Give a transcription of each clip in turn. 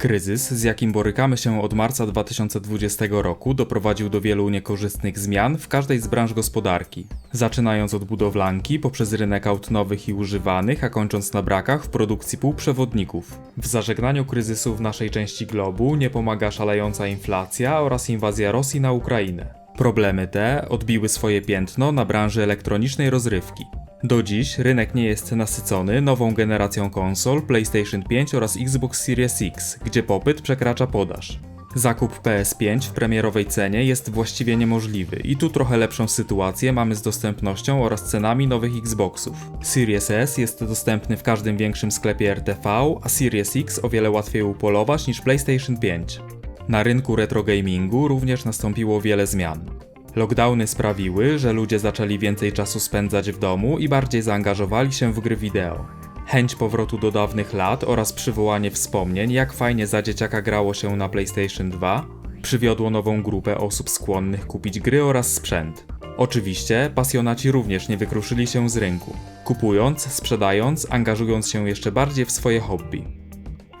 Kryzys, z jakim borykamy się od marca 2020 roku, doprowadził do wielu niekorzystnych zmian w każdej z branż gospodarki. Zaczynając od budowlanki, poprzez rynek aut nowych i używanych, a kończąc na brakach w produkcji półprzewodników. W zażegnaniu kryzysu w naszej części globu nie pomaga szalejąca inflacja oraz inwazja Rosji na Ukrainę. Problemy te odbiły swoje piętno na branży elektronicznej rozrywki. Do dziś rynek nie jest nasycony nową generacją konsol PlayStation 5 oraz Xbox Series X, gdzie popyt przekracza podaż. Zakup PS5 w premierowej cenie jest właściwie niemożliwy i tu trochę lepszą sytuację mamy z dostępnością oraz cenami nowych Xboxów. Series S jest dostępny w każdym większym sklepie RTV, a Series X o wiele łatwiej upolować niż PlayStation 5. Na rynku retro gamingu również nastąpiło wiele zmian. Lockdowny sprawiły, że ludzie zaczęli więcej czasu spędzać w domu i bardziej zaangażowali się w gry wideo. Chęć powrotu do dawnych lat oraz przywołanie wspomnień, jak fajnie za dzieciaka grało się na PlayStation 2, przywiodło nową grupę osób skłonnych kupić gry oraz sprzęt. Oczywiście pasjonaci również nie wykruszyli się z rynku, kupując, sprzedając, angażując się jeszcze bardziej w swoje hobby.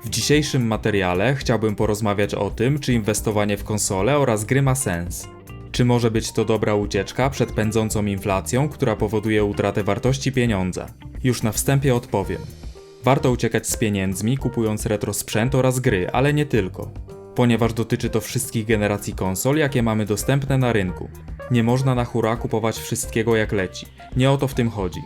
W dzisiejszym materiale chciałbym porozmawiać o tym, czy inwestowanie w konsole oraz gry ma sens. Czy może być to dobra ucieczka przed pędzącą inflacją, która powoduje utratę wartości pieniądza? Już na wstępie odpowiem. Warto uciekać z pieniędzmi, kupując retro sprzęt oraz gry, ale nie tylko. Ponieważ dotyczy to wszystkich generacji konsol, jakie mamy dostępne na rynku. Nie można na hura kupować wszystkiego jak leci. Nie o to w tym chodzi.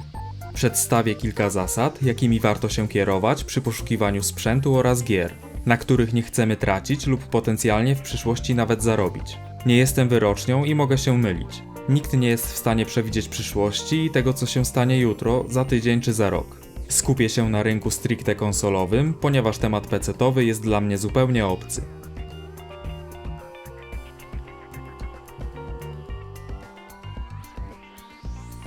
Przedstawię kilka zasad, jakimi warto się kierować przy poszukiwaniu sprzętu oraz gier, na których nie chcemy tracić lub potencjalnie w przyszłości nawet zarobić. Nie jestem wyrocznią i mogę się mylić. Nikt nie jest w stanie przewidzieć przyszłości i tego, co się stanie jutro, za tydzień czy za rok. Skupię się na rynku stricte konsolowym, ponieważ temat PC-towy jest dla mnie zupełnie obcy.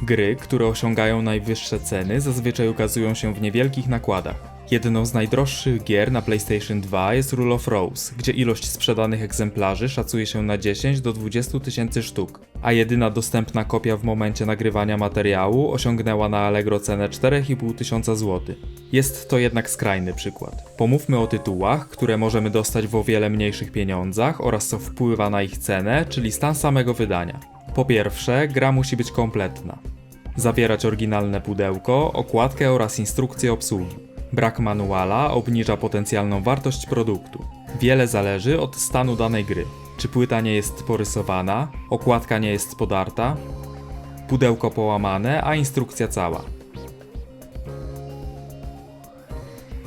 Gry, które osiągają najwyższe ceny, zazwyczaj ukazują się w niewielkich nakładach. Jedną z najdroższych gier na PlayStation 2 jest Rule of Rose, gdzie ilość sprzedanych egzemplarzy szacuje się na 10 do 20 tysięcy sztuk, a jedyna dostępna kopia w momencie nagrywania materiału osiągnęła na Allegro cenę 4,5 tysiąca zł. Jest to jednak skrajny przykład. Pomówmy o tytułach, które możemy dostać w o wiele mniejszych pieniądzach oraz co wpływa na ich cenę, czyli stan samego wydania. Po pierwsze, gra musi być kompletna. Zawierać oryginalne pudełko, okładkę oraz instrukcję obsługi. Brak manuala obniża potencjalną wartość produktu. Wiele zależy od stanu danej gry. Czy płyta nie jest porysowana, okładka nie jest podarta, pudełko połamane, a instrukcja cała.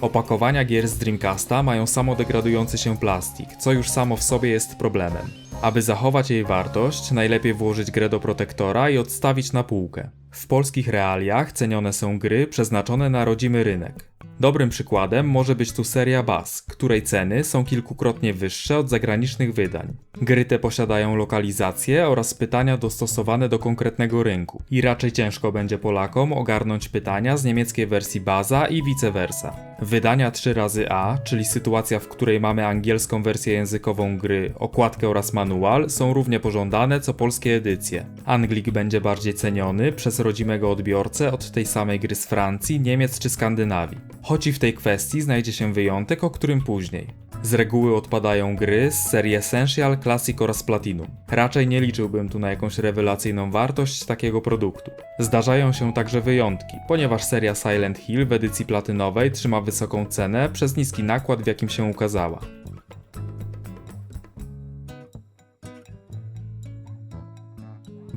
Opakowania gier z Dreamcasta mają samodegradujący się plastik, co już samo w sobie jest problemem. Aby zachować jej wartość, najlepiej włożyć grę do protektora i odstawić na półkę. W polskich realiach cenione są gry przeznaczone na rodzimy rynek. Dobrym przykładem może być tu seria Bass, której ceny są kilkukrotnie wyższe od zagranicznych wydań. Gry te posiadają lokalizację oraz pytania dostosowane do konkretnego rynku i raczej ciężko będzie Polakom ogarnąć pytania z niemieckiej wersji Baza i vice versa. Wydania 3 razy A, czyli sytuacja, w której mamy angielską wersję językową gry, okładkę oraz manual, są równie pożądane co polskie edycje. Anglik będzie bardziej ceniony przez rodzimego odbiorcę od tej samej gry z Francji, Niemiec czy Skandynawii. Choć i w tej kwestii znajdzie się wyjątek, o którym później. Z reguły odpadają gry z serii Essential, Classic oraz Platinum. Raczej nie liczyłbym tu na jakąś rewelacyjną wartość takiego produktu. Zdarzają się także wyjątki, ponieważ seria Silent Hill w edycji platynowej trzyma wysoką cenę przez niski nakład w jakim się ukazała.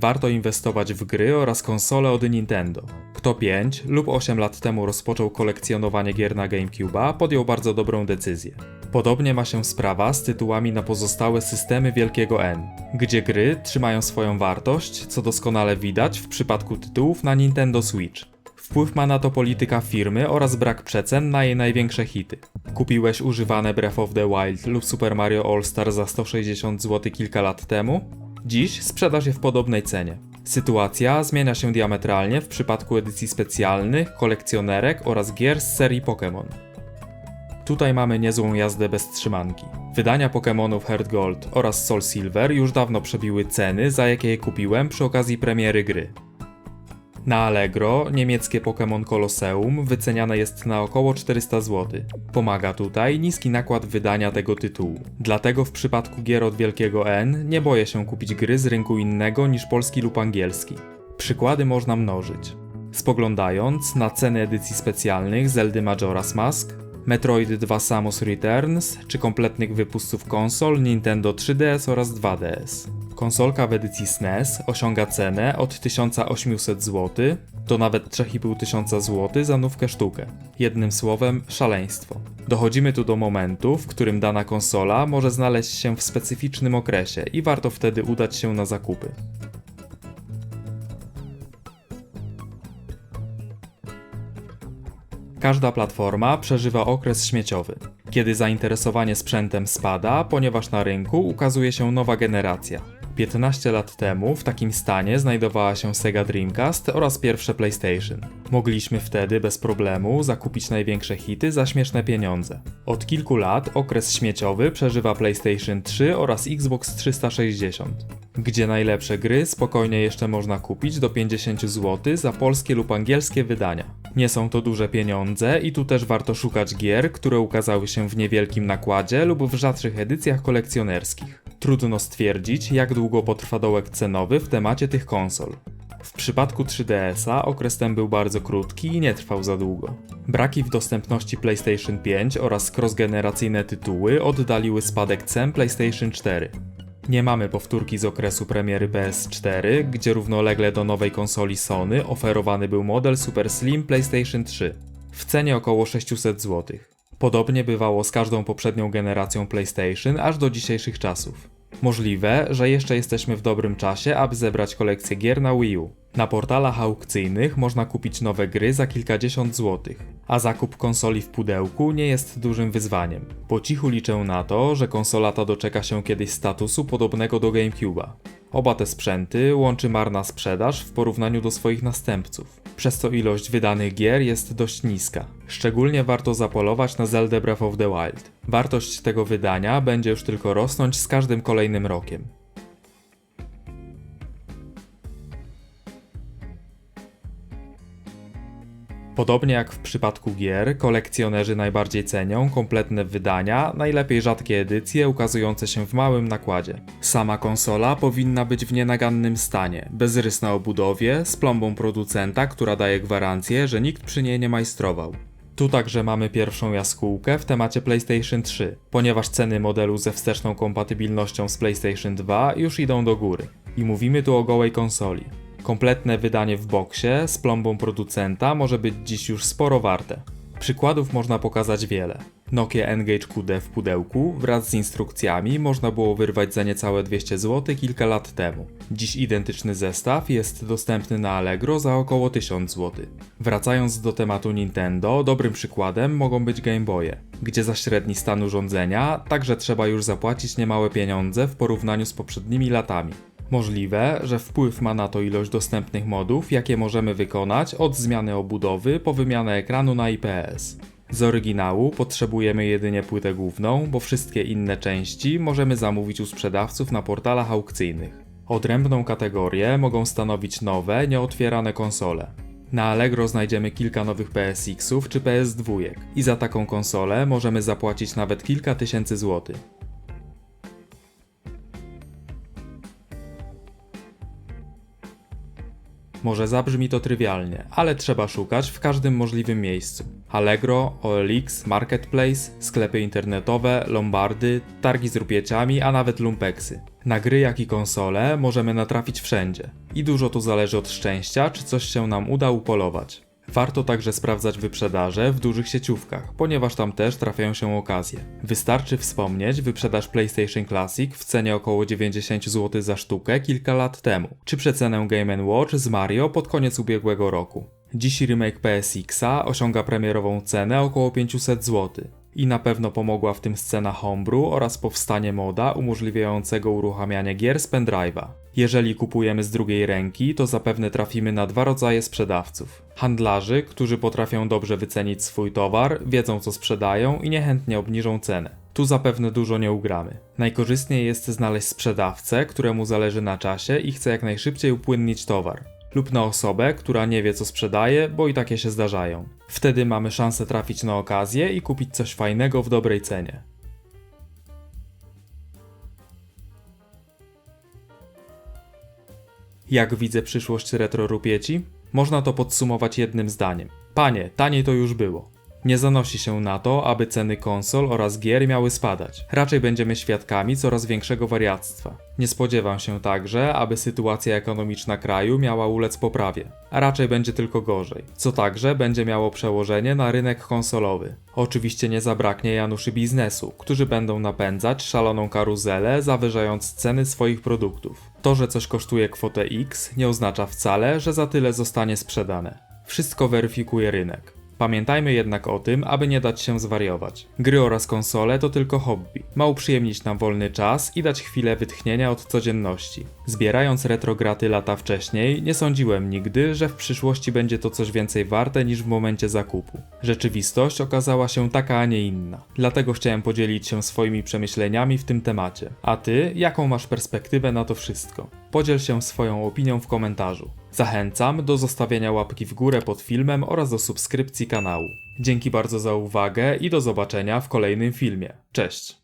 Warto inwestować w gry oraz konsole od Nintendo. Kto 5 lub 8 lat temu rozpoczął kolekcjonowanie gier na GameCube'a, podjął bardzo dobrą decyzję. Podobnie ma się sprawa z tytułami na pozostałe systemy Wielkiego N, gdzie gry trzymają swoją wartość, co doskonale widać w przypadku tytułów na Nintendo Switch. Wpływ ma na to polityka firmy oraz brak przecen na jej największe hity. Kupiłeś używane Breath of the Wild lub Super Mario All Star za 160 zł kilka lat temu? Dziś sprzedaż je w podobnej cenie. Sytuacja zmienia się diametralnie w przypadku edycji specjalnych, kolekcjonerek oraz gier z serii Pokémon. Tutaj mamy niezłą jazdę bez trzymanki. Wydania Pokémonów Heart Gold oraz Soul Silver już dawno przebiły ceny, za jakie je kupiłem przy okazji premiery gry. Na Allegro niemieckie Pokémon Colosseum wyceniane jest na około 400 zł. Pomaga tutaj niski nakład wydania tego tytułu. Dlatego w przypadku gier od wielkiego N nie boję się kupić gry z rynku innego niż polski lub angielski. Przykłady można mnożyć. Spoglądając na ceny edycji specjalnych Zeldy Majora's Mask, Metroid 2 Samus Returns czy kompletnych wypustów konsol Nintendo 3DS oraz 2DS. Konsolka w edycji SNES osiąga cenę od 1800 zł do nawet 3500 zł za nówkę sztukę. Jednym słowem, szaleństwo. Dochodzimy tu do momentu, w którym dana konsola może znaleźć się w specyficznym okresie i warto wtedy udać się na zakupy. Każda platforma przeżywa okres śmieciowy, kiedy zainteresowanie sprzętem spada, ponieważ na rynku ukazuje się nowa generacja. 15 lat temu w takim stanie znajdowała się Sega Dreamcast oraz pierwsze PlayStation. Mogliśmy wtedy bez problemu zakupić największe hity za śmieszne pieniądze. Od kilku lat okres śmieciowy przeżywa PlayStation 3 oraz Xbox 360, gdzie najlepsze gry spokojnie jeszcze można kupić do 50 zł za polskie lub angielskie wydania. Nie są to duże pieniądze i tu też warto szukać gier, które ukazały się w niewielkim nakładzie lub w rzadszych edycjach kolekcjonerskich. Trudno stwierdzić, jak długo potrwa dołek cenowy w temacie tych konsol. W przypadku 3DS-a okres ten był bardzo krótki i nie trwał za długo. Braki w dostępności PlayStation 5 oraz cross-generacyjne tytuły oddaliły spadek cen PlayStation 4. Nie mamy powtórki z okresu premiery PS4, gdzie równolegle do nowej konsoli Sony oferowany był model Super Slim PlayStation 3 w cenie około 600 zł. Podobnie bywało z każdą poprzednią generacją PlayStation aż do dzisiejszych czasów. Możliwe, że jeszcze jesteśmy w dobrym czasie, aby zebrać kolekcję gier na Wii U. Na portalach aukcyjnych można kupić nowe gry za kilkadziesiąt złotych, a zakup konsoli w pudełku nie jest dużym wyzwaniem. Po cichu liczę na to, że konsola ta doczeka się kiedyś statusu podobnego do GameCube'a. Oba te sprzęty łączy marna sprzedaż w porównaniu do swoich następców, przez co ilość wydanych gier jest dość niska. Szczególnie warto zapolować na Zelda Breath of the Wild. Wartość tego wydania będzie już tylko rosnąć z każdym kolejnym rokiem. Podobnie jak w przypadku gier, kolekcjonerzy najbardziej cenią kompletne wydania, najlepiej rzadkie edycje ukazujące się w małym nakładzie. Sama konsola powinna być w nienagannym stanie, bez rys na obudowie, z plombą producenta, która daje gwarancję, że nikt przy niej nie majstrował. Tu także mamy pierwszą jaskółkę w temacie PlayStation 3, ponieważ ceny modelu ze wsteczną kompatybilnością z PlayStation 2 już idą do góry. I mówimy tu o gołej konsoli. Kompletne wydanie w boksie z plombą producenta może być dziś już sporo warte. Przykładów można pokazać wiele. Nokia Engage QD w pudełku wraz z instrukcjami można było wyrwać za niecałe 200 zł kilka lat temu. Dziś identyczny zestaw jest dostępny na Allegro za około 1000 zł. Wracając do tematu Nintendo, dobrym przykładem mogą być Game Boye, gdzie za średni stan urządzenia także trzeba już zapłacić niemałe pieniądze w porównaniu z poprzednimi latami. Możliwe, że wpływ ma na to ilość dostępnych modów, jakie możemy wykonać od zmiany obudowy po wymianę ekranu na IPS. Z oryginału potrzebujemy jedynie płytę główną, bo wszystkie inne części możemy zamówić u sprzedawców na portalach aukcyjnych. Odrębną kategorię mogą stanowić nowe, nieotwierane konsole. Na Allegro znajdziemy kilka nowych PSX-ów czy PS2 i za taką konsolę możemy zapłacić nawet kilka tysięcy złotych. Może zabrzmi to trywialnie, ale trzeba szukać w każdym możliwym miejscu. Allegro, OLX, Marketplace, sklepy internetowe, lombardy, targi z rupieciami, a nawet lumpeksy. Na gry jak i konsole możemy natrafić wszędzie. I dużo tu zależy od szczęścia, czy coś się nam uda upolować. Warto także sprawdzać wyprzedaże w dużych sieciówkach, ponieważ tam też trafiają się okazje. Wystarczy wspomnieć wyprzedaż PlayStation Classic w cenie około 90 zł za sztukę kilka lat temu, czy przecenę Game Watch z Mario pod koniec ubiegłego roku. Dziś remake PSX-a osiąga premierową cenę około 500 zł i na pewno pomogła w tym scena homebrew oraz powstanie moda umożliwiającego uruchamianie gier z pendrive'a. Jeżeli kupujemy z drugiej ręki, to zapewne trafimy na dwa rodzaje sprzedawców. Handlarzy, którzy potrafią dobrze wycenić swój towar, wiedzą co sprzedają i niechętnie obniżą cenę. Tu zapewne dużo nie ugramy. Najkorzystniej jest znaleźć sprzedawcę, któremu zależy na czasie i chce jak najszybciej upłynnić towar. Lub na osobę, która nie wie co sprzedaje, bo i takie się zdarzają. Wtedy mamy szansę trafić na okazję i kupić coś fajnego w dobrej cenie. Jak widzę przyszłość retro rupieci? Można to podsumować jednym zdaniem. Panie, taniej to już było. Nie zanosi się na to, aby ceny konsol oraz gier miały spadać. Raczej będziemy świadkami coraz większego wariactwa. Nie spodziewam się także, aby sytuacja ekonomiczna kraju miała ulec poprawie, a raczej będzie tylko gorzej, co także będzie miało przełożenie na rynek konsolowy. Oczywiście nie zabraknie Januszy biznesu, którzy będą napędzać szaloną karuzelę, zawyżając ceny swoich produktów. To, że coś kosztuje kwotę X, nie oznacza wcale, że za tyle zostanie sprzedane. Wszystko weryfikuje rynek. Pamiętajmy jednak o tym, aby nie dać się zwariować. Gry oraz konsole to tylko hobby. Ma uprzyjemnić nam wolny czas i dać chwilę wytchnienia od codzienności. Zbierając retrograty lata wcześniej, nie sądziłem nigdy, że w przyszłości będzie to coś więcej warte niż w momencie zakupu. Rzeczywistość okazała się taka, a nie inna. Dlatego chciałem podzielić się swoimi przemyśleniami w tym temacie. A ty, jaką masz perspektywę na to wszystko? Podziel się swoją opinią w komentarzu. Zachęcam do zostawienia łapki w górę pod filmem oraz do subskrypcji kanału. Dzięki bardzo za uwagę i do zobaczenia w kolejnym filmie. Cześć!